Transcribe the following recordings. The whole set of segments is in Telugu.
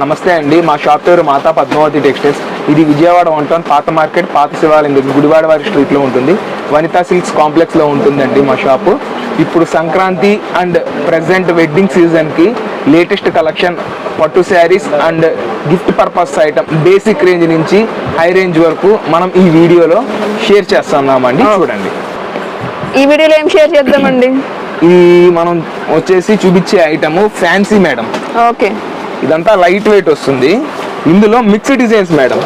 నమస్తే అండి మా షాప్ పేరు మాతా పద్మావతి టెక్స్టైల్స్. ఇది విజయవాడ వన్ టౌన్ పాత మార్కెట్ పాత శివాలయం దగ్గర గుడివాడ వారి స్ట్రీట్లో ఉంటుంది. వనితా సిల్క్స్ కాంప్లెక్స్లో ఉంటుందండి మా షాపు. ఇప్పుడు సంక్రాంతి అండ్ ప్రజెంట్ వెడ్డింగ్ సీజన్కి లేటెస్ట్ కలెక్షన్ పట్టు saris and gift purpose item basic range నుంచి హై రేంజ్ వరకు మనం ఈ వీడియోలో షేర్ చేస్తున్నామండి. చూడండి. ఈ వీడియోలో ఏం షేర్ చేద్దామండి? ఇది మనం వచ్చేసి చూపించే ఐటమ్ ఫ్యాన్సీ మేడం. ఓకే. ఇదంతా లైట్ వెయిట్ వస్తుంది. ఇందులో mixed designs madam.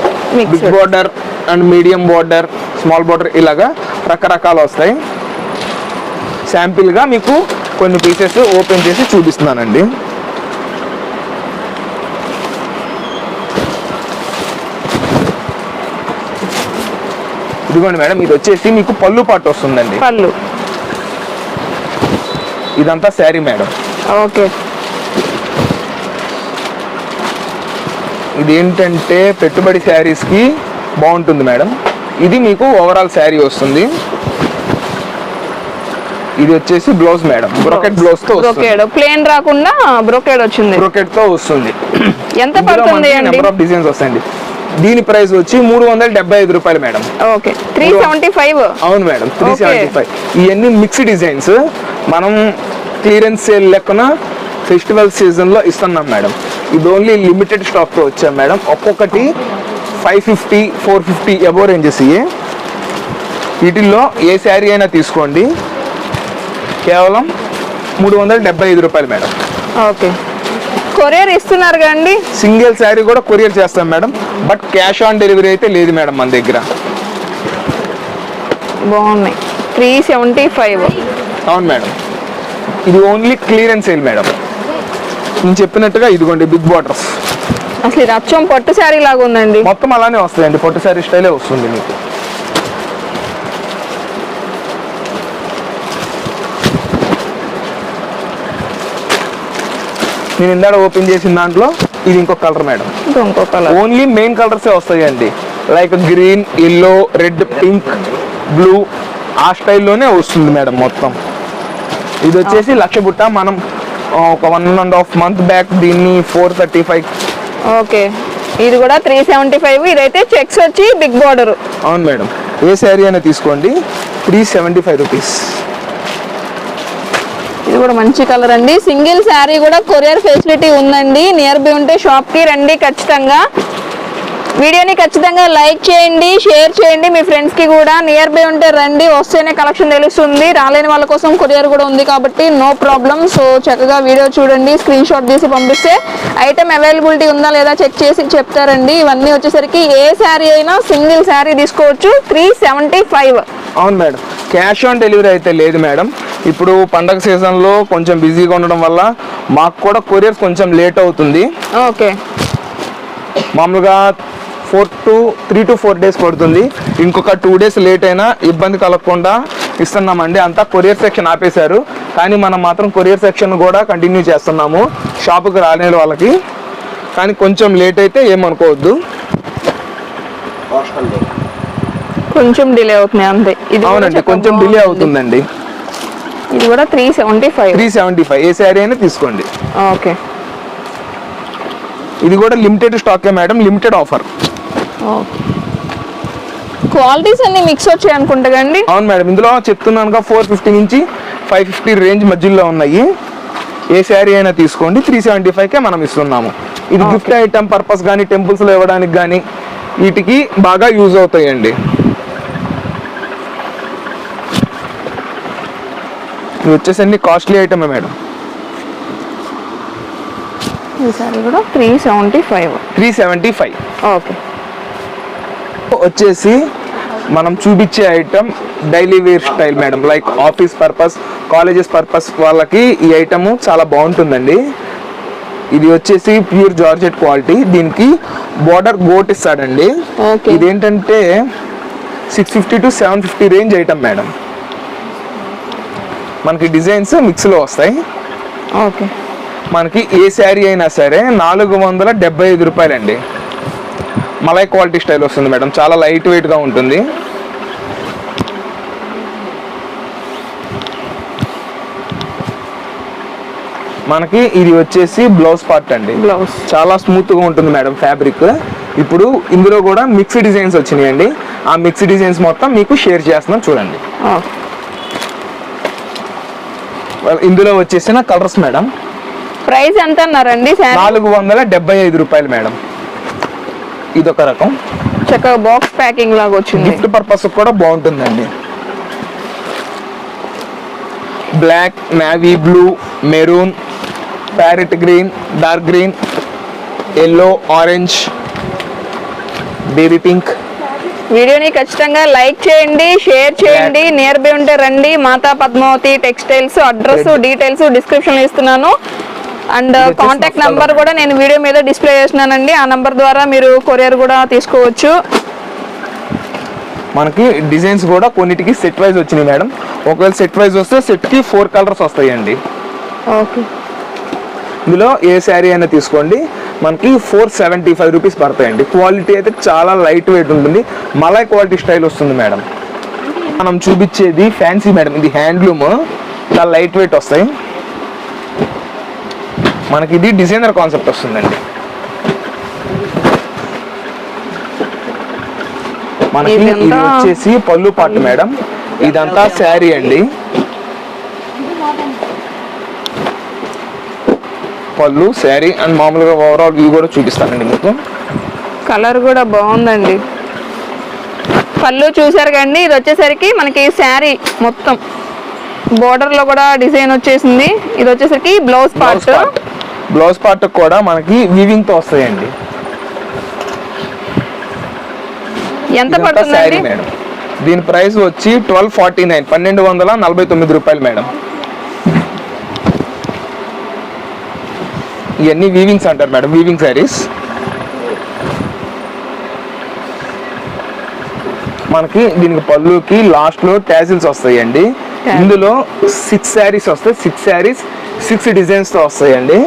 Big border and medium border small border ఇలాగా రకరకాలు వస్తాయి. శాంపిల్గా మీకు కొన్ని పీసెస్ ఓపెన్ చేసి చూపిస్తున్నానండి. ఇదిగోండి మేడం ఇది వచ్చేసి మీకు పళ్ళు పాటు వస్తుందండి. పళ్ళు. ఇదంతా శారీ మేడం ఓకే. ఇది ఏంటంటే పెట్టుబడి శారీస్కి బాగుంటుంది మేడం. ఇది మీకు ఓవరాల్ శారీ వస్తుంది. ఇది వచ్చేసి బ్లౌజ్ మేడం. బ్రోకెట్ బ్లౌజ్తో బ్రోకేడ్ ప్లేన్ రాకుండా బ్రోకేడ్ వచ్చింది. బ్రోకెట్తో వస్తుంది. ఎంత పడుతుంది అండి? నెంబర్ ఆఫ్ డిజైన్స్ వస్తాయండి. దీని ప్రైస్ వచ్చి మూడు వందల డెబ్బై ఐదు రూపాయలు madam. Okay. Three seventy five అవును మేడం. త్రీ. సెవెంటీ ఫైవ్ ఇవన్నీ మిక్స్డ్ డిజైన్స్ మనం క్లియరెన్స్ సేల్ లెక్కన ఫెస్టివల్ సీజన్లో ఇస్తున్నాం మేడం. ఇది ఓన్లీ లిమిటెడ్ స్టాక్తో వచ్చాం మేడం. ఒక్కొక్కటి five fifty four fifty above ranges ఇవి. వీటిల్లో ఏ శారీ అయినా తీసుకోండి. కేవలం మూడు వందల డెబ్బై ఐదు రూపాయలు మేడం. ఓకే. కొరియర్ ఇస్తున్నారు కదండి? సింగిల్ శారీ కూడా కొరియర్ చేస్తాం madam. But cash on delivery అయితే లేదు మేడం మన దగ్గర. బాగున్నాయి. త్రీ సెవెంటీ ఫైవ్ అవును మేడం. ఇది ఓన్లీ క్లియరెన్స్ సేల్ మేడం. నేను చెప్పినట్టుగా ఇదిగోండి బిగ్ బార్డర్స్ అసలు ఇది అచ్చం పట్టు శారీ లాగా ఉందండి. మొత్తం అలానే వస్తాయండి పొట్టు శారీ స్టైలే వస్తుంది మీకు. నేను ఇందాక ఓపెన్ చేసిన దాంట్లో ఇది ఇంకొక కలర్ మేడం ఇంకా ఇంకో కలర్ ఓన్లీ మెయిన్ కలర్సే వస్తాయండి. Like green yellow red pink blue ఆ స్టైల్లోనే వస్తుంది మేడం మొత్తం. ఇది వచ్చేసి లక్ష బుట్ట మనం ఒక one and half month back దీన్ని ఫోర్ థర్టీ ఫైవ్ ఓకే. ఇది కూడా త్రీ సెవెంటీ ఫైవ్ ఇదైతే చెక్స్ వచ్చి బిగ్ బార్డర్ అవును మేడం. ఏ శారీ అయినా తీసుకోండి. త్రీ సెవెంటీ ఫైవ్ రూపీస్ ఇది కూడా మంచి కలర్ అండి. సింగిల్ శారీ కూడా కొరియర్ ఫెసిలిటీ ఉందండి. నియర్ బై ఉంటే షాప్కి రండి ఖచ్చితంగా. వీడియోని ఖచ్చితంగా లైక్ చేయండి షేర్ చేయండి. మీ ఫ్రెండ్స్కి కూడా నియర్ బై ఉంటే రండి. వస్తేనే కలెక్షన్ తెలుస్తుంది. రాలేని వాళ్ళ కోసం కొరియర్ కూడా ఉంది కాబట్టి నో ప్రాబ్లం సో చక్కగా వీడియో చూడండి స్క్రీన్ షాట్ తీసి పంపిస్తే ఐటమ్ అవైలబిలిటీ ఉందా లేదా చెక్ చేసి చెప్తారండి. ఇవన్నీ వచ్చేసరికి ఏ శారీ అయినా సింగిల్ శారీ తీసుకోవచ్చు. త్రీ సెవెంటీ ఫైవ్ అవును మేడం. క్యాష్ ఆన్ డెలివరీ అయితే లేదు మేడం. ఇప్పుడు పండగ సీజన్లో కొంచెం బిజీగా ఉండడం వల్ల మాకు కూడా కొరియర్స్ కొంచెం లేట్ అవుతుంది. ఓకే మామూలుగా four to three to four days పడుతుంది. ఇంకొక టూ డేస్ లేట్ అయినా ఇబ్బంది కలగకుండా ఇస్తున్నామండి. అంతా కొరియర్ సెక్షన్ ఆపేశారు. కానీ మనం మాత్రం కొరియర్ సెక్షన్ కూడా కంటిన్యూ చేస్తున్నాము. షాపుకి రాలేని వాళ్ళకి. కానీ కొంచెం లేట్ అయితే ఏమనుకోవద్దు. కొంచెం డిలే అవుతుంది అంతే. ఇది అవునండి కొంచెం డిలే. అవుతుందండి. ఇది కూడా three seventy five. Three seventy five. ఏ శారీ అయినా తీసుకోండి. ఓకే. ఇది కూడా లిమిటెడ్ స్టాకే మేడం లిమిటెడ్ ఆఫర్. క్వాలిటీస్ అన్ని మిక్స్ వచ్చాయి అనుకుంటా కండి అవును మేడం ఇందులో చెప్తున్నాను ఫోర్ ఫిఫ్టీ నుంచి ఫైవ్ ఫిఫ్టీ రేంజ్ మధ్యలో ఉన్నాయి. ఏ శారీ అయినా తీసుకోండి త్రీ సెవెంటీ ఫైవ్కే మనం ఇస్తున్నాము. ఇది గిఫ్ట్ ఐటమ్ పర్పస్ కానీ టెంపుల్స్లో ఇవ్వడానికి కానీ వీటికి బాగా యూజ్ అవుతాయండి. ఇది వచ్చేసండి కాస్ట్లీ ఐటమే మేడం. ఈ సారీ కూడా three seventy five three seventy five okay వచ్చేసి మనం చూపించే item daily wear style madam like office purpose colleges purpose వాళ్ళకి ఈ ఐటమ్ చాలా బాగుంటుందండి. ఇది వచ్చేసి ప్యూర్ జార్జెట్ క్వాలిటీ దీనికి బోర్డర్ గోట్ ఇస్తాడండి. ఇదేంటంటే six fifty to seven fifty range item madam మనకి డిజైన్స్ మిక్స్లో వస్తాయి. ఓకే మనకి ఏ శారీ అయినా సరే నాలుగు వందల డెబ్బై ఐదు రూపాయలండి. మలై క్వాలిటీ స్టైల్ వస్తుంది మేడం. చాలా లైట్ వెయిట్గా ఉంటుంది. మనకి ఇది వచ్చేసి బ్లౌజ్ పార్ట్ అండి. బ్లౌజ్. చాలా స్మూత్గా ఉంటుంది మేడం ఫ్యాబ్రిక్. ఇప్పుడు ఇందులో కూడా మిక్స్ డిజైన్స్ వచ్చినాయండి. ఆ మిక్స్ డిజైన్స్ మొత్తం మీకు షేర్ చేస్తున్నాం చూడండి. ఇందులో వచ్చేసిన కలర్స్ మేడం. ప్రైస్ ఎంత అన్నారండి నాలుగు వందల డెబ్బై ఐదు రూపాయలు మేడం. ఇదొక రకం. చక్కగా బాక్స్ ప్యాకింగ్ లాగా వచ్చింది. గిఫ్ట్ పర్పస్ కూడా బాగుంటుందండి. Black navy blue maroon parrot green dark green yellow orange baby pink వీడియోని ఖచ్చితంగా లైక్ చేయండి షేర్ చేయండి నియర్ బై ఉంటే రండి. Mata Padmavathi textiles address. Details description ఇస్తున్నాను. అండ్ కాంటాక్ట్ నంబర్ కూడా నేను వీడియో మీద డిస్ప్లే చేస్తున్నానండి ఆ నంబర్ ద్వారా మీరు కొరియర్ కూడా తీసుకోవచ్చు. మనకి డిజైన్స్ కూడా కొన్నిటికి సెట్ వైజ్ వచ్చినాయి మేడం. ఒకవేళ సెట్ వైజ్ వస్తే సెట్కి ఫోర్ కలర్స్ వస్తాయండి. ఓకే ఇందులో ఏ శారీ అయినా తీసుకోండి. మనకి ఫోర్ సెవెంటీ ఫైవ్ రూపీస్ పడతాయండి. క్వాలిటీ అయితే చాలా లైట్ వెయిట్ ఉంటుంది. మలై క్వాలిటీ స్టైల్ వస్తుంది మేడం. మనం చూపించేది ఫ్యాన్సీ మేడం. ఇది హ్యాండ్లూమ్ చాలా లైట్ వెయిట్ వస్తాయి. మనకి ఇది డిజైనర్ కాన్సెప్ట్ వస్తుందండి. మనకి ఇది వచ్చేసి పళ్ళు పాటు మేడం. ఇదంతా శారీ అండి. పళ్ళు శారీ అండ్ మామూలుగా ఓవరాల్ వ్యూ కూడా చూపిస్తానండి మీకు. కలర్ కూడా బాగుందండి. పళ్ళు చూసారు కండి ఇది వచ్చేసరికి మనకి శారీ మొత్తం. Border లో కూడా డిజైన్ వచ్చేసింది. ఇది వచ్చేసరికి బ్లౌజ్ పార్ట్ బ్లౌజ్ పార్ట్ కూడా మనకి వీవింగ్తో వస్తాయండి. ఎంత పడుతుందండి? మేడం. దీని ప్రైస్ వచ్చి ట్వెల్వ్ ఫార్టీ నైన్ పన్నెండు వందల నలభై తొమ్మిది రూపాయలు మేడం. ఇవన్నీ వీవింగ్స్ అంటారు మేడం వీవింగ్ శారీస్ మనకి దీనికి పళ్ళుకి లాస్ట్లో ట్యాజిల్స్ వస్తాయండి. ఇందులో సిక్స్ శారీస్ వస్తాయి సిక్స్ శారీస్ సిక్స్ డిజైన్స్తో వస్తాయండి.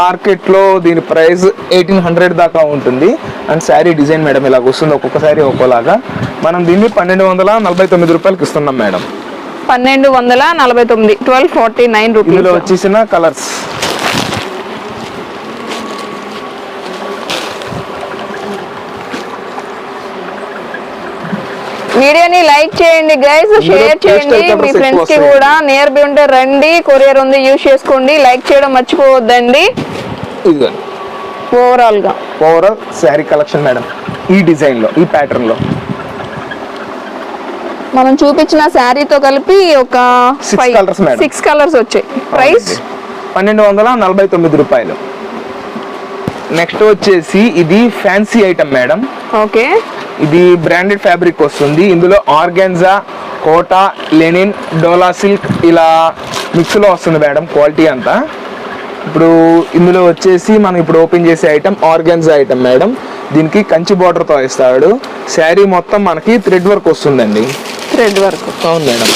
మార్కెట్లో దీని ప్రైస్ ఎయిటీన్ హండ్రెడ్ దాకా ఉంటుంది. అండ్ శారీ డిజైన్ మేడం ఇలాగ వస్తుంది. ఒక్కొక్క శారీ ఒక్కోలాగా. మనం దీన్ని పన్నెండు వందల నలభై తొమ్మిది రూపాయలకి ఇస్తున్నాం మేడం. పన్నెండు వందల నలభై తొమ్మిది ట్వెల్వ్ ఫార్టీ నైన్ రూపీస్ వచ్చేసిన కలర్స్. వీడియోని లైక్ చేయండి గైస్ షేర్ చేయండి. మీ ఫ్రెండ్స్కి. కూడా నియర్ బై ఉంటే రండి. కొరియర్ ఉంది యూజ్ చేసుకోండి. లైక్ చేయడం మర్చిపోవద్దండి. ఇది ఓవరాల్గా. ఓవరాల్ శారీ కలెక్షన్ మేడం ఈ డిజైన్లో ఈ ప్యాటర్న్లో మనం చూపించిన శారీతో కలిపి ఒక. సిక్స్ కలర్స్ వచ్చాయి. ప్రైస్ పన్నెండు వందల నలభై తొమ్మిది రూపాయలు. నెక్స్ట్ వచ్చేసి ఇది ఫ్యాన్సీ ఐటమ్ మేడం ఓకే ఇది బ్రాండెడ్ ఫ్యాబ్రిక్ వస్తుంది. ఇందులో organza Kota linen Dola silk ఇలా మిక్స్లో వస్తుంది మేడం క్వాలిటీ అంతా. ఇప్పుడు ఇందులో వచ్చేసి మనం ఇప్పుడు ఓపెన్ చేసే ఐటమ్ ఆర్గాన్జా ఐటమ్ మేడం. దీనికి కంచి బార్డర్తో ఇస్తాడు శారీ మొత్తం మనకి థ్రెడ్ వర్క్ వస్తుందండి. థ్రెడ్ వర్క్ అవును మేడం.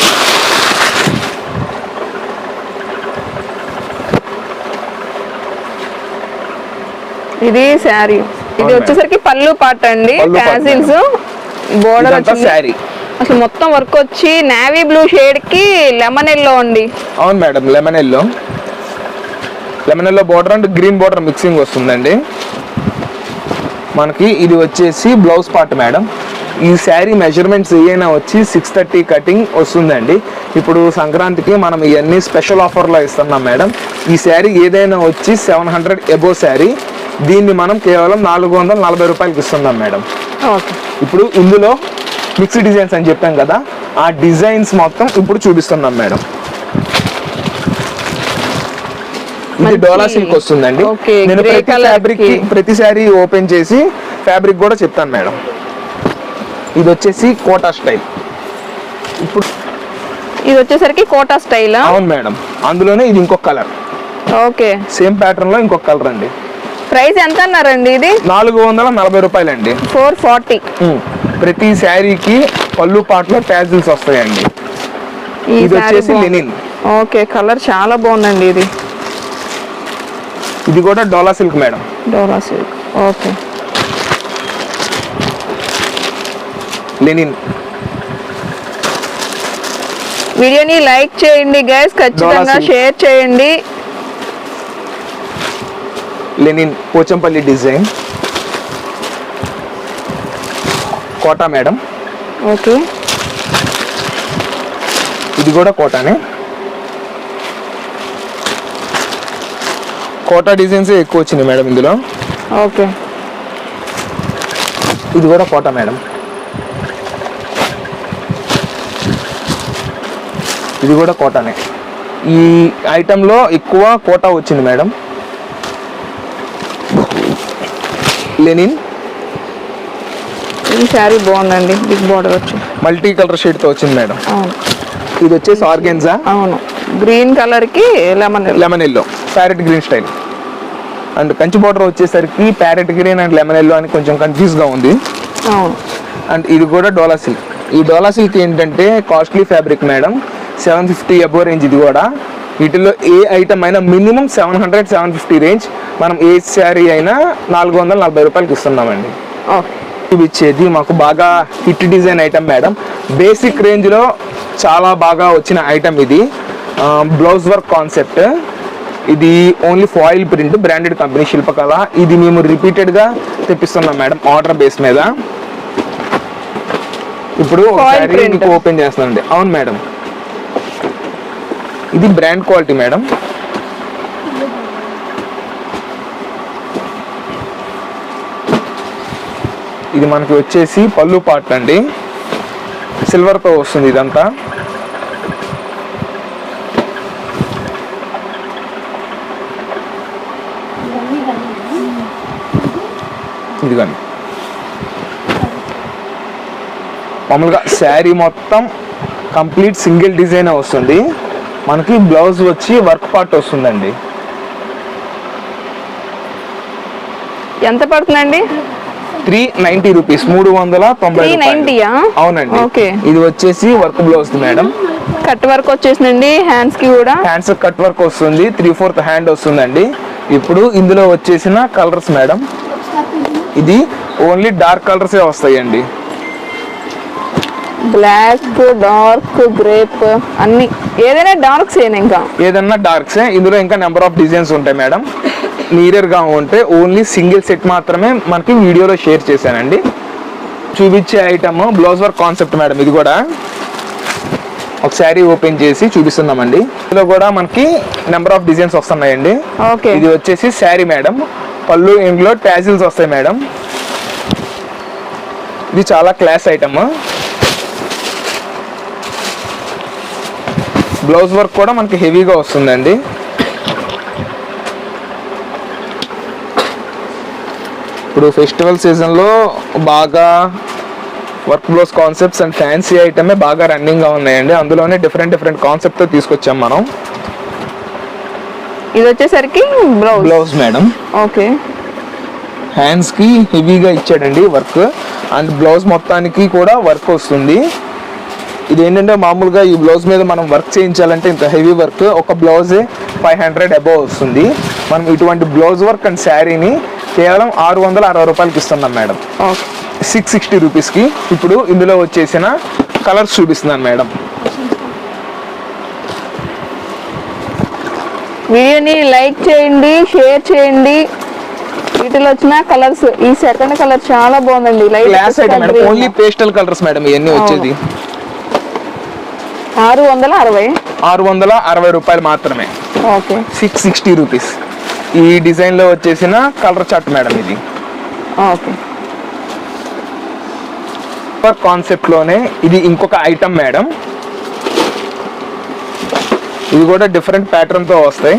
ఇది శారీ. ఇది వచ్చేసరికి పళ్ళు పాట అండి. Castles border sari. అసలు మొత్తం వర్క్ వచ్చి నావీ బ్లూ షేడ్కి లెమన్ ఎల్లో అండి. అవును madam lemon yellow. Lemon yellow border and green border mixing వస్తుందండి. మనకి ఇది వచ్చేసి బ్లౌజ్ పార్ట్ మేడం. ఈ శారీ మెజర్మెంట్స్ ఏమైనా వచ్చి సిక్స్ థర్టీ కటింగ్ వస్తుందండి. ఇప్పుడు సంక్రాంతికి మనం ఇవన్నీ స్పెషల్ ఆఫర్లో ఇస్తున్నాం మేడం. ఈ శారీ ఏదైనా వచ్చి సెవెన్ హండ్రెడ్ ఎబో శారీ. దీన్ని మనం కేవలం నాలుగు వందల నలభై రూపాయలకి ఇస్తున్నాం మేడం. ఇప్పుడు ఇందులో మిక్స్డ్ డిజైన్స్ అని చెప్పాం కదా ఆ డిజైన్స్ మొత్తం ఇప్పుడు చూపిస్తున్నాం మేడం. ఇది డోలా సిల్క్ వస్తుందండి. నేను ప్రతి ఫ్యాబ్రిక్. ప్రతి ఓపెన్ చేసి ఫ్యాబ్రిక్ కూడా చెప్తాను మేడం. ఇది వచ్చేసి కోటా స్టైల్. ఇప్పుడు ఇది వచ్చేసరికి కోటా స్టైల్? అవును మేడం. అందులోనే ఇది ఇంకొక కలర్. ఓకే. సేమ్ ప్యాటర్న్లో ఇంకొక కలర్ అండి. ప్రైస్ ఎంత అన్నారండి ఇది? నాలుగు వందల నలభై రూపాయలండి. Four forty. ప్రతి శారీకి పళ్ళు పాటలో ట్యాజిల్స్ వస్తాయండి. ఇది వచ్చేసి. లెనిన్ ఓకే కలర్ చాలా బాగుందండి ఇది. ఇది కూడా Dola silk madam. Dora silk. Okay. Linen వీడియోని లైక్ చేయండి గైస్ ఖచ్చితంగా. షేర్ చేయండి. Linen Pochampally design. Kota madam. Okay. ఇది కూడా కోటానే. కోటా డిజైన్స్ ఎక్కువ వచ్చినాయి మేడం ఇందులో. ఓకే. ఇది కూడా కోటా మేడం. ఇది కూడా కోటానే. ఈ ఐటెంలో ఎక్కువ కోటా వచ్చింది మేడం. లెనిన్? ఈ శారీ బాగుందండి బిగ్ బార్డర్ వచ్చి. మల్టీ కలర్ షేడ్తో వచ్చింది మేడం. అవును. ఇది వచ్చేసి ఆర్గెన్జా? అవును. గ్రీన్ కలర్కి lemon lemon yellow parrot green style and Kanchi border వచ్చేసరికి parrot green and lemon yellow అని కొంచెం కన్ఫ్యూజ్గా ఉంది. అవును. అండ్ ఇది కూడా డోలా సిల్క్. ఈ డోలా సిల్క్ ఏంటంటే costly fabric madam. Seven fifty above range ఇది కూడా. వీటిలో ఏ ఐటమ్ అయినా minimum seven hundred seven fifty range మనం ఏ శారీ అయినా నాలుగు వందల నలభై రూపాయలకి ఇస్తున్నామండి. ఇచ్చేది మాకు బాగా hit design item madam. Basic రేంజ్లో చాలా బాగా వచ్చిన ఐటమ్ ఇది. Blouse work concept. ఇది only foil print branded company Shilpakala. ఇది మేము రిపీటెడ్గా తెప్పిస్తున్నాం మేడం ఆర్డర్ బేస్ మీద. ఇప్పుడు ఓపెన్ చేస్తానండి అవును మేడం. ఇది బ్రాండ్ క్వాలిటీ మేడం. ఇది మనకి వచ్చేసి పళ్ళు పార్ట్ అండి. సిల్వర్తో వస్తుంది ఇదంతా. ఇదిగోండి. మామూలుగా శారీ మొత్తం కంప్లీట్ సింగిల్ డిజైన్ వస్తుంది. మనకి బ్లౌజ్ వచ్చి వర్క్ పార్ట్ వస్తుందండి. ఎంత పడుతుందండి? త్రీ నైన్టీ రూపీస్ మూడు వందల తొంభై అవునండి. ఓకే. ఇది వచ్చేసి work blouse madam. Cut work వచ్చేసిందండి హ్యాండ్స్కి కూడా? హ్యాండ్స్ కట్ వర్క్ వస్తుంది త్రీ ఫోర్త్ హ్యాండ్ వస్తుందండి. ఇప్పుడు ఇందులో వచ్చేసిన కలర్స్ మేడం. ఇది ఓన్లీ డార్క్ కలర్సే వస్తాయండి. బ్లాక్ డార్క్ గ్రేప్ అన్ని. ఏదైనా డార్క్ సేన్ ఇంకా? ఏదన్నా డార్క్సే ఇందులో ఇంకా నెంబర్ ఆఫ్ డిజైన్స్ ఉంటాయి మేడం. నీరర్గా ఉంటే ఓన్లీ సింగిల్ సెట్ మాత్రమే మనకి వీడియోలో షేర్ చేశానండి. చూపించే item blouse work concept madam ఇది కూడా. ఒక శారీ ఓపెన్ చేసి చూపిస్తున్నామండి. ఇందులో కూడా మనకి నెంబర్ ఆఫ్ డిజైన్స్ వస్తున్నాయండి. ఓకే ఇది వచ్చేసి శారీ మేడం పళ్ళు ఇందులో ట్యాజిల్స్ వస్తాయి మేడం ఇది చాలా క్లాస్ ఐటమ్ బ్లౌజ్ వర్క్ కూడా మనకి హెవీగా వస్తుందండి. ఇప్పుడు ఫెస్టివల్ సీజన్లో బాగా work blouse concepts and fancy ఐటమే బాగా రన్నింగ్గా ఉన్నాయండి. అందులోనే డిఫరెంట్ డిఫరెంట్ కాన్సెప్ట్తో తీసుకొచ్చాం మనం. ఇది వచ్చేసరికి బ్లౌజ్? Blouse madam. ఓకే. హ్యాండ్స్కి హెవీగా ఇచ్చాడండి వర్క్. అండ్ బ్లౌజ్ మొత్తానికి కూడా వర్క్ వస్తుంది. ఇది ఏంటంటే మామూలుగా ఈ బ్లౌజ్ మీద మనం వర్క్ చేయించాలంటే ఇంత హెవీ వర్క్. ఒక బ్లౌజే ఫైవ్ హండ్రెడ్ అబవ్ వస్తుంది. మనం ఇటువంటి బ్లౌజ్ వర్క్ అండ్ శారీని కేవలం ఆరు వందల అరవై రూపాయలకి ఇస్తున్నాం మేడం. సిక్స్ సిక్స్టీ రూపీస్కి ఇప్పుడు ఇందులో వచ్చేసిన కలర్స్ చూపిస్తున్నాను మేడం. వీడియోని లైక్ చేయండి షేర్ చేయండి. వీటిలో వచ్చిన కలర్స్ ఈ సెకండ్ కలర్ చాలా బాగుందండి. Light only pastel colours madam ఇవన్నీ వచ్చేది. ఆరు వందల అరవై. ఆరు వందల అరవై రూపాయలు మాత్రమే. ఓకే. Six sixty rupees. ఈ డిజైన్లో వచ్చేసిన కలర్ చార్ట్ మేడం ఇది. ఓకే. సూపర్ కాన్సెప్ట్లోనే ఇది ఇంకొక ఐటమ్ మేడం. ఇది కూడా డిఫరెంట్ ప్యాటర్న్తో వస్తాయి.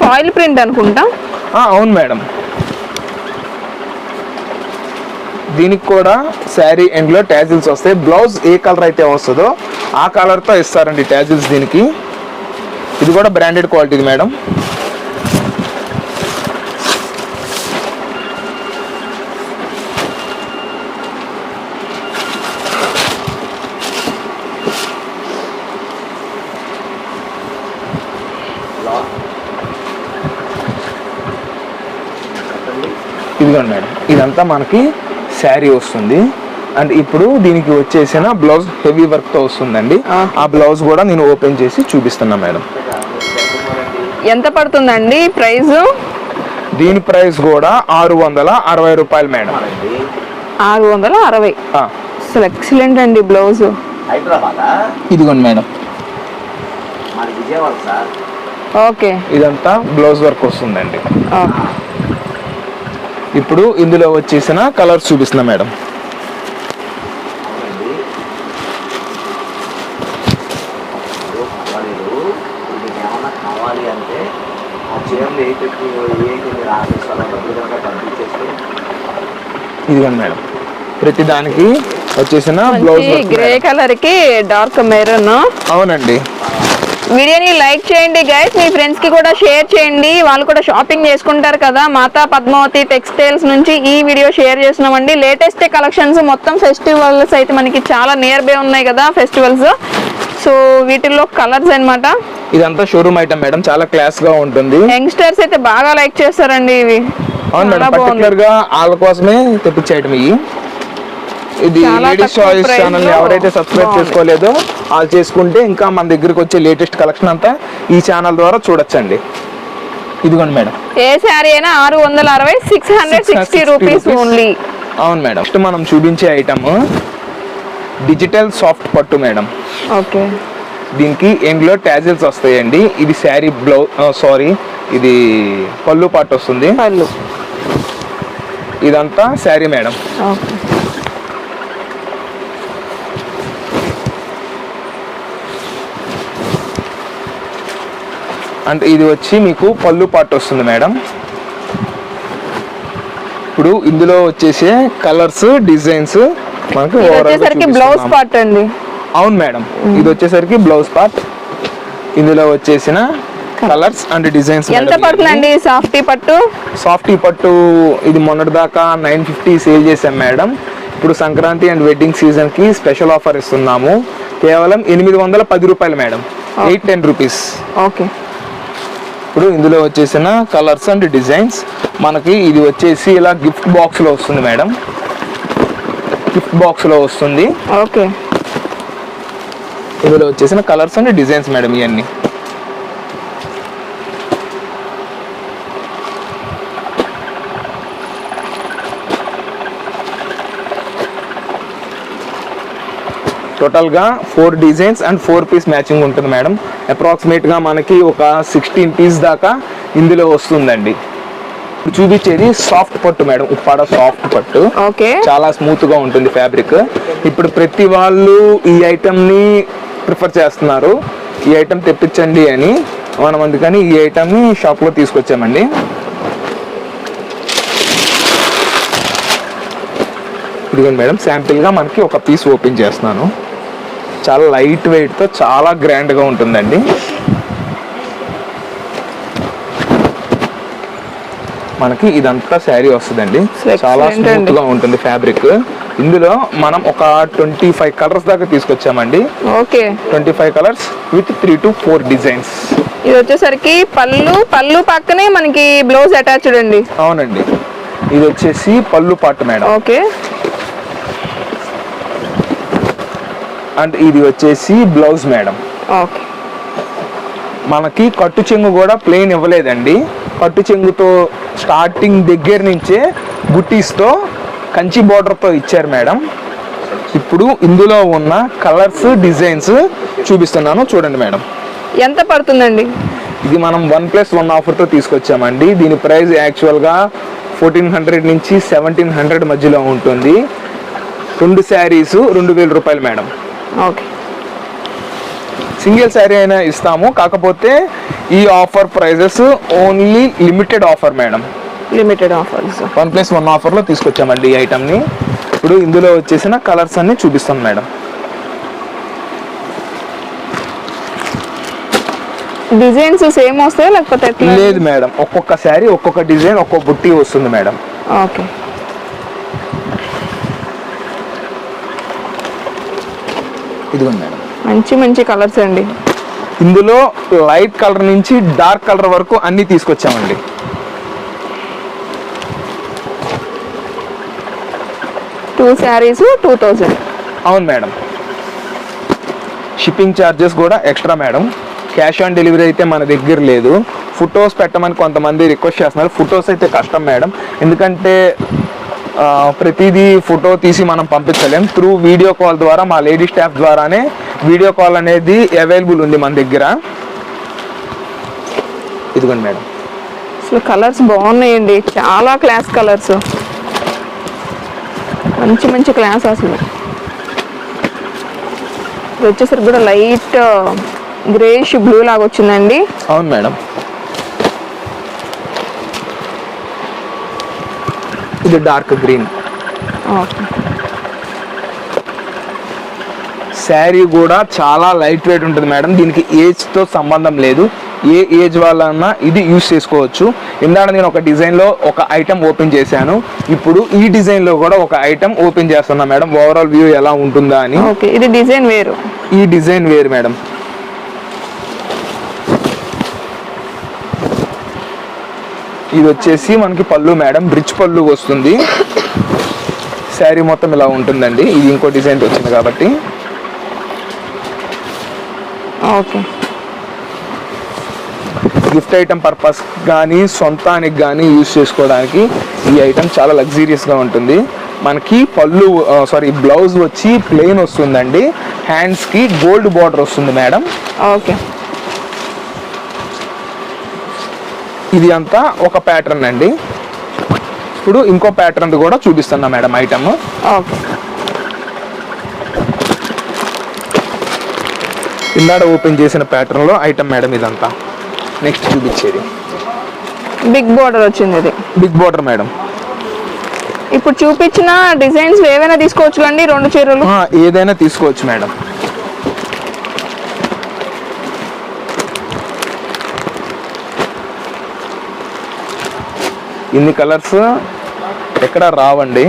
ఫాయిల్ ప్రింట్ అనుకుంటా? అవును మేడం. దీనికి కూడా శారీ ఎండ్లో ట్యాజిల్స్ వస్తాయి. బ్లౌజ్ ఏ కలర్ అయితే వస్తుందో ఆ కలర్తో ఇస్తారండి ట్యాజిల్స్ దీనికి. ఇది కూడా బ్రాండెడ్ క్వాలిటీ మేడం. ఇదిగోండి మేడం ఇదంతా మనకి శారీ వస్తుంది. అండ్ ఇప్పుడు దీనికి వచ్చేసిన బ్లౌజ్ హెవీ వర్క్తో వస్తుందండి. ఆ. బ్లౌజ్ కూడా నేను ఓపెన్ చేసి చూపిస్తున్నా మేడం. ఎంత పడుతుందండి ప్రైస్ దీని ప్రైస్ కూడా ఆరు వందల అరవై రూపాయలు మేడం. ఆరు వందల అరవై. ఆ, అసలు ఎక్సలెంట్ అండి బ్లౌజ్. హైదరాబాదా? ఇదిగోండి మేడం. ఓకే. ఇదంతా బ్లౌజ్ వర్క్ వస్తుందండి. ఇప్పుడు ఇందులో వచ్చేసిన కలర్స్ చూపిస్తున్నా మేడం అవునండి ఇప్పుడు పర్వాలేదు ఇప్పుడు మీకు ఏమన్నా కావాలి అంటే ఏంటి మీరు పంపించేస్తే? ఇదిగోండి మేడం. ప్రతి దానికి వచ్చేసిన బ్లౌజ్ గ్రే. కలర్కి డార్క్ మెరూన్ అవునండి. వీడియోని లైక్ చేయండి గైస్ మీ ఫ్రెండ్స్కి కూడా షేర్ చేయండి. వాళ్ళు కూడా షాపింగ్ చేసుకుంటారు కదా మాతా పద్మావతి టెక్స్టైల్స్ నుంచి ఈ వీడియో షేర్ చేస్తున్నామండి. లేటెస్ట్ కలెక్షన్స్ మొత్తం ఫెస్టివల్స్ అయితే మనకి చాలా నియర్ బై ఉన్నాయి కదా ఫెస్టివల్స్ సో వీటిల్లో కలర్స్ అన్నమాట. ఇదంతా షోరూమ్ ఐటమ్ మేడం చాలా క్లాస్గా ఉంటుంది. యంగ్స్టర్స్ అయితే బాగా లైక్ చేస్తారండి ఇవి. అవును మేడం పర్టికులర్గా వాళ్ళ కోసమే తెప్పించేయటం ఇవి. ఇది లేడీస్ చాయిస్ ఛానల్ ఎవరైతే సబ్స్క్రైబ్. చేసుకోలేదో వాళ్ళు చేసుకుంటే ఇంకా మన దగ్గరికి వచ్చే లేటెస్ట్ కలెక్షన్ అంతా ఈ ఛానల్ ద్వారా చూడొచ్చండి. ఇదిగోండి మేడం ఏ శారీ అయినా ఆరు వందల అరవై six hundred sixty 660 rupees. Only అవును మేడం నెక్స్ట్ మనం చూపించే ఐటమ్ డిజిటల్ సాఫ్ట్ పట్టు మేడం ఓకే దీనికి ఎండ్లో ట్యాజిల్స్ వస్తాయండి. ఇది శారీ బ్లౌజ్ సారీ ఇది పళ్ళు పాటు వస్తుంది. పళ్ళు. ఇదంతా శారీ మేడం. అంటే ఇది వచ్చి మీకు పళ్ళు పాటు వస్తుంది మేడం. ఇప్పుడు ఇందులో వచ్చేసే కలర్స్ డిజైన్స్ మనకు బ్లౌజ్. పార్ట్ అండి. అవును మేడం. ఇది వచ్చేసరికి బ్లౌజ్ పార్ట్. ఇందులో వచ్చేసిన కలర్స్ అండ్ డిజైన్స్ ఎంత పడుతుందండి సాఫ్టీ పట్టు? సాఫ్టీ పట్టు ఇది మొన్నటి దాకా నైన్ ఫిఫ్టీ సేల్ చేసాం మేడం. ఇప్పుడు సంక్రాంతి అండ్ వెడ్డింగ్ సీజన్కి స్పెషల్ ఆఫర్ ఇస్తున్నాము. కేవలం ఎనిమిది వందల పది రూపాయలు madam. Eight ten rupees okay. ఇప్పుడు ఇందులో వచ్చేసిన కలర్స్ అండ్ డిజైన్స్. మనకి ఇది వచ్చేసి ఇలా గిఫ్ట్ బాక్స్లో వస్తుంది మేడం. గిఫ్ట్ బాక్స్లో వస్తుంది. ఓకే. ఇందులో వచ్చేసిన కలర్స్ అండ్ డిజైన్స్ మేడం ఇవన్నీ టోటల్గా four designs and four piece matching ఉంటుంది మేడం. అప్రాక్సిమేట్గా మనకి ఒక సిక్స్టీన్ పీస్ దాకా ఇందులో వస్తుందండి. చూపించేది సాఫ్ట్ పట్టు మేడం ఉప్పాడ సాఫ్ట్ పట్టు. ఓకే చాలా స్మూత్గా ఉంటుంది ఫ్యాబ్రిక్ ఇప్పుడు ప్రతి వాళ్ళు ఈ ఐటమ్ని ప్రిఫర్ చేస్తున్నారు. ఈ ఐటెం తెప్పించండి అని. మనం అందుకని ఈ ఐటెంని షాప్లో తీసుకొచ్చామండి. ఇదిగోండి మేడం శాంపిల్గా మనకి ఒక పీస్ ఓపెన్ చేస్తున్నాను. చాలా లైట్ వెయిట్తో చాలా గ్రాండ్గా ఉంటుందండి. మనకి ఇదంతా శారీ వస్తుందండి. చాలా. స్మూత్గా ఉంటుంది ఫ్యాబ్రిక్. ఇందులో మనం ఒక ట్వంటీ ఫైవ్ కలర్స్ దాకా తీసుకొచ్చామండి. Okay. Twenty five colours with three to four designs. ఇది వచ్చేసరికి పళ్ళు పళ్ళు పక్కనే మనకి బ్లౌజ్ అటాచ్డ్ అండి. అవునండి. ఇది వచ్చేసి పళ్ళు పాటు మేడం. ఓకే. అండ్ ఇది వచ్చేసి బ్లౌజ్ మేడం. ఓకే. మనకి కట్టు చెంగు కూడా ప్లెయిన్ ఇవ్వలేదండి. కట్టు చెంగుతో స్టార్టింగ్ దగ్గర నుంచే బుట్టీస్తో కంచి border తో ఇచ్చారు మేడం. ఇప్పుడు ఇందులో ఉన్న కలర్స్ డిజైన్స్ చూపిస్తున్నాను. చూడండి మేడం. ఎంత పడుతుందండి? ఇది మనం వన్ ప్లస్ వన్ ఆఫర్తో తీసుకొచ్చామండి. దీని ప్రైస్ యాక్చువల్గా ఫోర్టీన్ హండ్రెడ్ నుంచి సెవెంటీన్ హండ్రెడ్ మధ్యలో ఉంటుంది. రెండు శారీస్ రెండు వేల రూపాయలు మేడం. ఓకే. సింగిల్ శారీ అయినా ఇస్తాము. కాకపోతే ఈ offer prices only limited offer madam. Limited offers. One plus one ఆఫర్లో తీసుకొచ్చామండి ఈ ఐటమ్ని ఇప్పుడు ఇందులో వచ్చేసిన కలర్స్ అన్ని చూపిస్తాం మేడం. డిజైన్స్ సేమ్ వస్తాయా లేకపోతే లేదు మేడం. ఒక్కొక్క శారీ ఒక్కొక్క డిజైన్ ఒక్కొక్క బుట్టి వస్తుంది మేడం. ఓకే. ఇదిగోండి మేడం. మంచి మంచి కలర్స్ అండి. ఇందులో లైట్ కలర్ నుంచి డార్క్ కలర్ వరకు అన్ని తీసుకొచ్చామండి. Two saris two thousand. అవును మేడం. షిప్పింగ్ ఛార్జెస్ కూడా extra madam. Cash on delivery అయితే మన దగ్గర లేదు. ఫొటోస్ పెట్టమని కొంతమంది రిక్వెస్ట్ చేస్తున్నారు. ఫొటోస్ అయితే కష్టం మేడం. ఎందుకంటే ప్రతిదీ ఫోటో తీసి మనం పంపించలేం. త్రూ వీడియో కాల్ ద్వారా మా లేడీ స్టాఫ్ ద్వారానే వీడియో కాల్ అనేది అవైలబుల్ ఉంది మన దగ్గర. ఇదిగోండి మేడం. అసలు కలర్స్ బాగున్నాయండి. చాలా క్లాస్ కలర్స్. మంచి మంచి క్లాస్ అసలు. ఇది వచ్చేసరికి కూడా లైట్ గ్రేష్ బ్లూ లాగా వచ్చిందండి. అవును మేడం. ఇది డార్క్ గ్రీన్ ఓకే. శారీ కూడా చాలా లైట్ వెయిట్ ఉంటుంది మేడం. దీనికి ఏజ్తో సంబంధం లేదు. ఏ ఏజ్ వాళ్ళన్నా ఇది యూస్ చేసుకోవచ్చు. ఇందాక నేను ఒక డిజైన్లో ఒక ఐటమ్ ఓపెన్ చేశాను. ఇప్పుడు ఈ డిజైన్లో కూడా ఒక ఐటమ్ ఓపెన్ చేస్తున్నా మేడం. ఓవరాల్ వ్యూ ఎలా ఉంటుందా అని. ఓకే ఇది డిజైన్ వేరు. ఈ డిజైన్ వేరు మేడం. ఇది వచ్చేసి మనకి పళ్ళు మేడం. రిచ్ పళ్ళు వస్తుంది. శారీ మొత్తం ఇలా ఉంటుందండి. ఇది ఇంకో డిజైన్ వచ్చింది కాబట్టి. ఓకే. గిఫ్ట్ ఐటమ్ పర్పస్ కానీ సొంతానికి కానీ యూజ్ చేసుకోవడానికి ఈ ఐటమ్ చాలా లగ్జీరియస్గా ఉంటుంది. మనకి పళ్ళు సారీ బ్లౌజ్ వచ్చి ప్లెయిన్ వస్తుందండి. హ్యాండ్స్కి గోల్డ్ బార్డర్ వస్తుంది మేడం ఓకే. ఇది అంతా ఒక ప్యాటర్న్ అండి. ఇప్పుడు ఇంకో ప్యాటర్న్ కూడా చూపిస్తున్నా మేడం ఐటమ్ ఓకే. ఇందాడ ఓపెన్ చేసిన ప్యాటర్న్లో ఐటమ్ మేడం ఇదంతా. నెక్స్ట్ చూపించేది. బిగ్ బోర్డర్ వచ్చింది ఇది. Big border madam. ఇప్పుడు చూపించిన డిజైన్స్ ఏవైనా తీసుకోవచ్చు అండి రెండు చీరలు? ఆ, ఏదైనా తీసుకోవచ్చు మేడం. ఇన్ని కలర్స్ ఎక్కడ రావండి.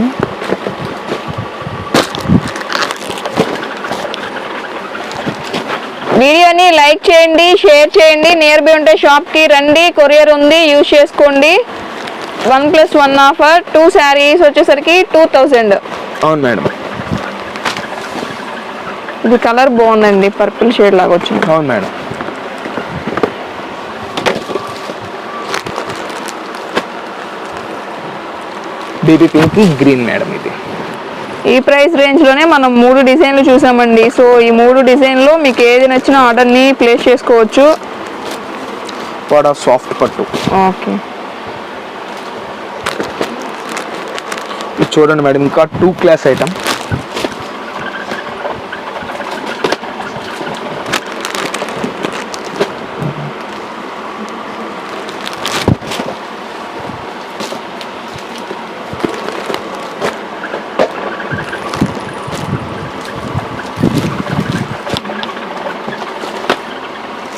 వీడియోని లైక్ చేయండి షేర్ చేయండి. నియర్ బై ఉంటే షాప్కి రండి కొరియర్ ఉంది యూజ్ చేసుకోండి. One plus one offer two saris వచ్చేసరికి టూ థౌజండ్ అవును మేడం. ఇది కలర్ బాగుందండి పర్పుల్ షేడ్ లాగా వచ్చింది. అవును madam. Baby pink green madam ఇది. ఈ ప్రైస్ రేంజ్లోనే మనం మూడు డిజైన్లు చూసామండి. సో ఈ మూడు డిజైన్లో మీకు ఏది నచ్చిన ఆర్డర్ని ప్లేస్ చేసుకోవచ్చు. వాడ సాఫ్ట్ పట్టు. ఓకే. ఇది చూడండి మేడం ఇంకా టూ క్లాస్ ఐటమ్.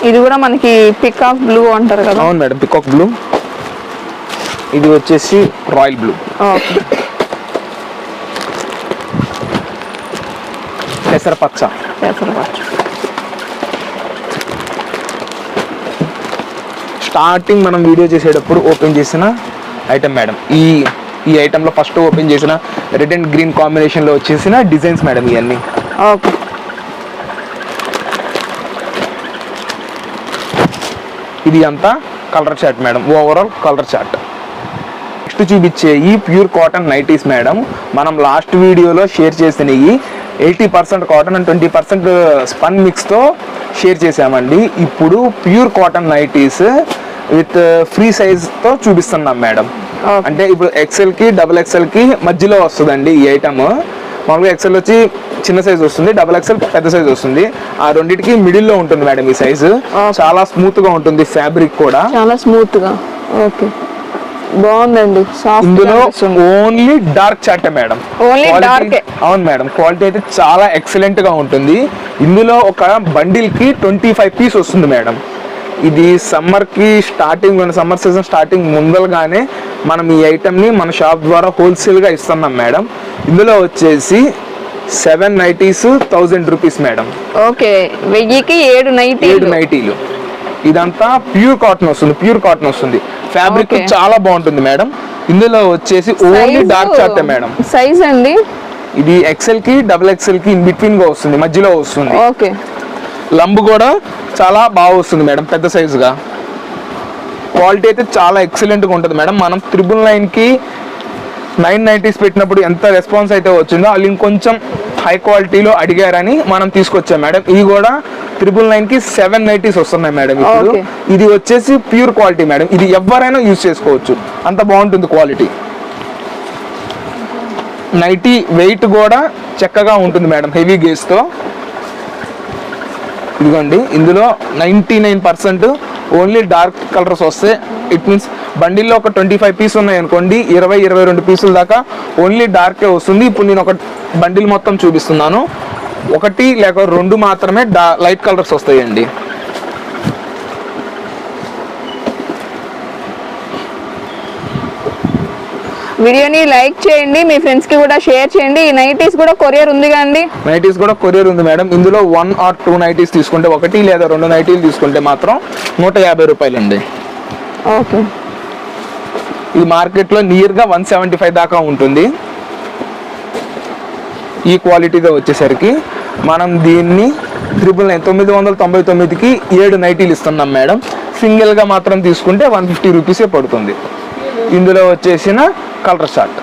ఇది కూడా మనకి పిక్ ఆఫ్ బ్లూ అంటారు కదా. అవును మేడం పికాక్ బ్లూ ఇది వచ్చేసి రాయల్ బ్లూ ఓకే. పెసర పచ్చ పెసరపచ్చు. స్టార్టింగ్ మనం వీడియో చేసేటప్పుడు ఓపెన్ చేసిన ఐటమ్ మేడం. ఈ ఈ ఐటెంలో ఫస్ట్ ఓపెన్ చేసిన రెడ్ అండ్ గ్రీన్ కాంబినేషన్లో వచ్చేసిన డిజైన్స్ మేడం ఇవన్నీ. ఓకే. ఇది అంతా colour chart madam. Overall colour chart. Next చూపించే ఈ ప్యూర్ కాటన్ నైటీస్ మేడం మనం లాస్ట్ వీడియోలో షేర్ చేసినవి eighty percent cotton and twenty percent spun మిక్స్తో share చేసామండి ఇప్పుడు pure cotton nighties with free సైజ్తో చూపిస్తున్నాం మేడం. అంటే ఇప్పుడు ఎక్సెల్కి డబుల్ ఎక్సెల్కి మధ్యలో వస్తుందండి ఈ ఐటమ్. మామూలుగా ఎక్సెల్ వచ్చి చిన్న సైజ్ వస్తుంది డబుల్ ఎక్సెల్ పెద్ద సైజ్ వస్తుంది. ఆ రెండింటికి మిడిల్లో ఉంటుంది మేడం ఈ సైజు చాలా స్మూత్గా ఉంటుంది ఫ్యాబ్రిక్ కూడా. చాలా స్మూత్గా ఓకే బాగుందండి. ఇందులో only dark chart madam dark ఏ. అవును మేడం క్వాలిటీ అయితే చాలా ఎక్సలెంట్గా ఉంటుంది. ఇందులో ఒక బండిల్కి ట్వంటీ ఫైవ్ పీస్ వస్తుంది మేడం ఇది సమ్మర్కి స్టార్టింగ్ సమ్మర్ సీజన్ స్టార్టింగ్ ముందలుగానే మనం ఈ ఐటమ్ని మన షాప్ ద్వారా హోల్సేల్గా ఇస్తున్నాం మేడం ఇందులో వచ్చేసి seven nighties thousand rupees madam okay వెయ్యికి ఏడు నైటీ ఏడు నైటీలు ఇదంతా ప్యూర్ కాటన్ వస్తుంది ప్యూర్ కాటన్ వస్తుంది. ఫ్యాబ్రిక్. చాలా బాగుంటుంది మేడం ఇందులో వచ్చేసి only dark chart madam size అండి? ఇది ఎక్సెల్కి డబుల్ ఎక్సెల్కి ఇన్ బిట్వీన్గా వస్తుంది మధ్యలో వస్తుంది. ఓకే. లంబు కూడా చాలా బాగా వస్తుంది మేడం పెద్ద సైజుగా. క్వాలిటీ అయితే చాలా ఎక్సలెంట్గా ఉంటుంది మేడం. మనం త్రిబుల్ నైన్కి నైన్ నైంటీస్ పెట్టినప్పుడు ఎంత రెస్పాన్స్ అయితే వచ్చిందో వాళ్ళు ఇంకొంచెం హై క్వాలిటీలో అడిగారని మనం తీసుకొచ్చాం మేడం. ఇది కూడా త్రిబుల్ నైన్కి సెవెన్ నైంటీస్ వస్తున్నాయి మేడం ఇప్పుడు. ఇది వచ్చేసి ప్యూర్ క్వాలిటీ మేడం. ఇది ఎవరైనా యూజ్ చేసుకోవచ్చు. అంత బాగుంటుంది క్వాలిటీ. నైటీ వెయిట్ కూడా చక్కగా ఉంటుంది మేడం హెవీ గేస్తో ఇదిగోండి ఇందులో ninety nine percent only dark colours వస్తే ఇట్ మీన్స్ బండిల్లో ఒక ట్వంటీ ఫైవ్ పీస్ ఉన్నాయి అనుకోండి ఇరవై ఇరవై రెండు పీసుల దాకా ఓన్లీ డార్కే వస్తుంది. ఇప్పుడు నేను ఒక బండిల్ మొత్తం చూపిస్తున్నాను. ఒకటి లేక రెండు మాత్రమే డా లైట్ కలర్స్ వస్తాయండి. వీడియోని లైక్ చేయండి మీ ఫ్రెండ్స్కి కూడా షేర్ చేయండి. ఈ నైటీస్ కూడా కొరియర్ ఉంది అండి నైటీస్ కూడా కొరియర్ ఉంది మేడం. ఇందులో వన్ ఆర్ టూ నైటీస్ తీసుకుంటే ఒకటి లేదా రెండు నైటీలు తీసుకుంటే మాత్రం నూట యాభై రూపాయలండి. ఓకే. ఇది మార్కెట్లో నియర్గా వన్ సెవెంటీ ఫైవ్ దాకా ఉంటుంది. ఈ క్వాలిటీగా వచ్చేసరికి మనం దీన్ని త్రిపుల్ నైన్ తొమ్మిది వందల తొంభై తొమ్మిదికి ఏడు నైటీలు ఇస్తున్నాం మేడం. సింగిల్గా మాత్రం తీసుకుంటే వన్ ఫిఫ్టీ రూపీసే పడుతుంది. ఇందులో వచ్చేసిన కలర్ షార్ట్